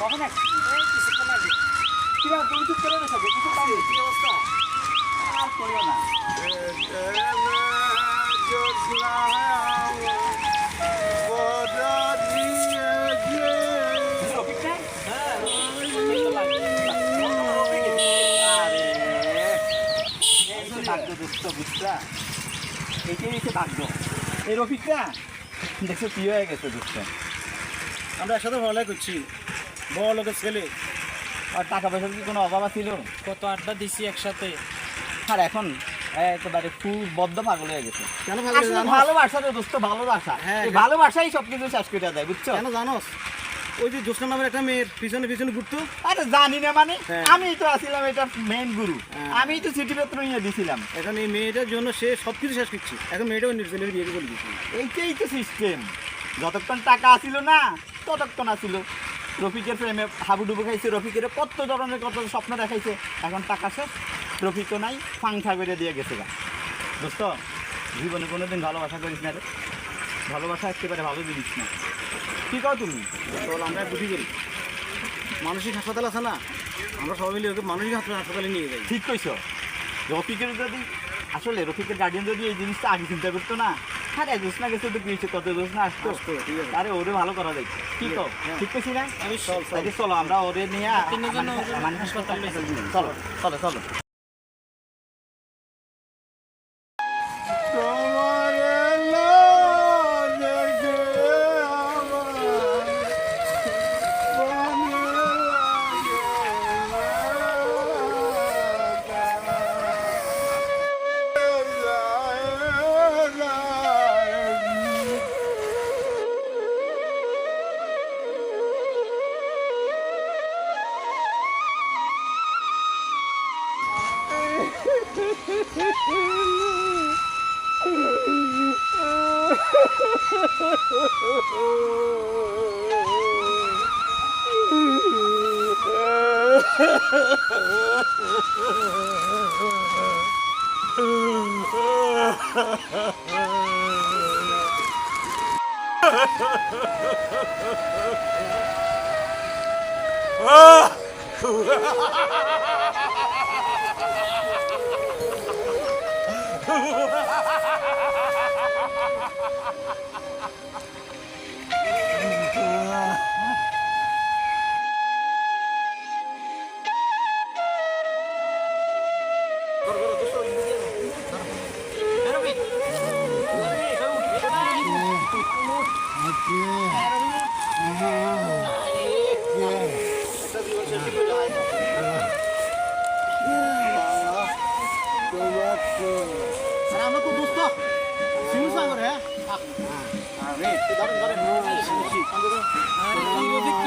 নাকি কিরা তুমি চুপ করে রয়েছো কিছু পাবো কি অবস্থা? আর করিও না। রফিক না? আরে, এই হচ্ছে ভাগ্য বুঝছা? এইটাই হচ্ছে ভাগ্য। এই রফিকটা। দেখছ কি হয়ে গেছে আমরা একসাথে পড়ালেখা করছি। বড় লোকের ছেলে। আর টাকা পয়সার কি কোনো অভাব ছিল কত আড্ডা দিছি একসাথে। আর এখন একেবারে খুব বদ্ধ পাগল হয়ে গেছে। কেন ভালোবাসা রে দোস্ত ভালোবাসা হ্যাঁ, হ্যাঁ। ভালোবাসাই শেষ করে দেয় বুঝছ? কেন জানোস? ওই যে জ্যোৎস্না নামের একটা মেয়ের পিছনে পিছনে ঘুরতো। আরে জানি না মানে হ্যাঁ। আমি তো আছিলাম এটা মেইন গুরু। আমি তো চিঠিপত্র নিয়ে দিছিলাম। এখন এই মেয়েটার জন্য সে সব কিছু শেষ করছে। এখন মেয়েটাও নিজের ছেলের বিয়ে করে দিচ্ছে। এইটাই তো সিস্টেম যতক্ষণ টাকা আসিল না ততক্ষণ আসিল রফিকের প্রেমে হাবুডুবু খাইছে রফিকের কত ধরনের কত স্বপ্ন দেখাইছে এখন টাকা শেষ। রফিকও নাই ফাংখা করে দিয়ে গেছে গা। দোস্ত জীবনে কোনোদিন ভালোবাসা করিস না রে। ভালোবাসা একেবারে ভালো জিনিস না। কি কও তুমি? তো আমরা বুদ্ধি করি। মানসিক হাসপাতাল আছে না? আমরা সবাই মিলে ওকে মানসিক হাসপাতাল- হাসপাতালে নিয়ে যাই। ঠিক কইছ। রফিকের যদি আসলে রফিকের গার্ডিয়ান যদি এই জিনিসটা আগে চিন্তা করতো না হ্যাঁ রে জোসনা গেছে তো পিছিয়ে কত জোসনা না আসতো, আরে ওরে ভালো করা যায়। কি হ্যাঁ। ঠিক কইছি না? আমি চল চল। চলো আমরা ওরে নিয়ে চলো মানে- মানে হাসপাতালে চলো। চলো চলো আরে আমরা তো দোস্ত সাগর হ্যাঁ আরে ধরেন ধরেন আরে কি ওদিক কি হয়ে গেল চলো চলো চলো